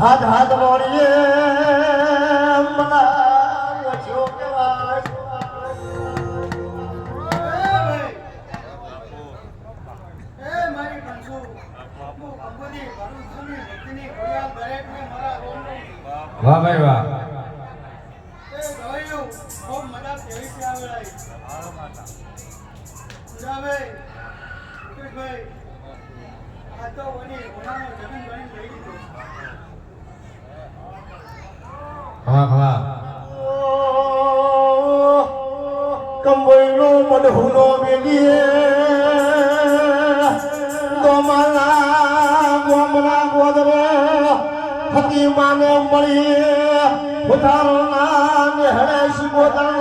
હાથ હાથ મના ઓછો કહેવાય વાહ ભાઈ વાહ. ખમા ખમા કંબોઈનો મડહુનો મેલીએ ગોમાના ગોમના ગોદરો હતી માને મળી ઉતારો ના નેહળે શિકોતરનો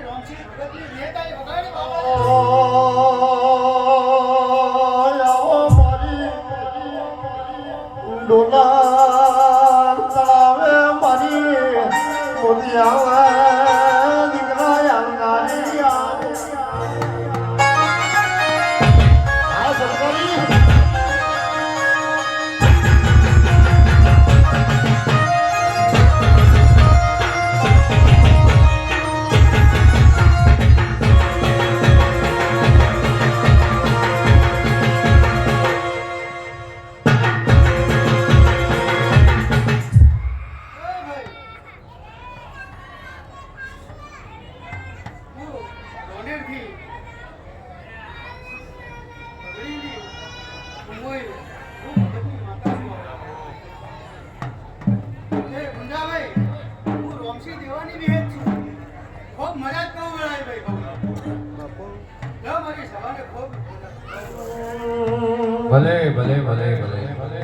ભગતની નેતાએ વગાડી બાવળિયા. આવો રોમશી દેવાની વિહેત છું. ખૂબ મજા જ કહું વેળાએ ભાઈ કહું. મારી સભાને ખૂબ ભલે ભલે ભલે ભલે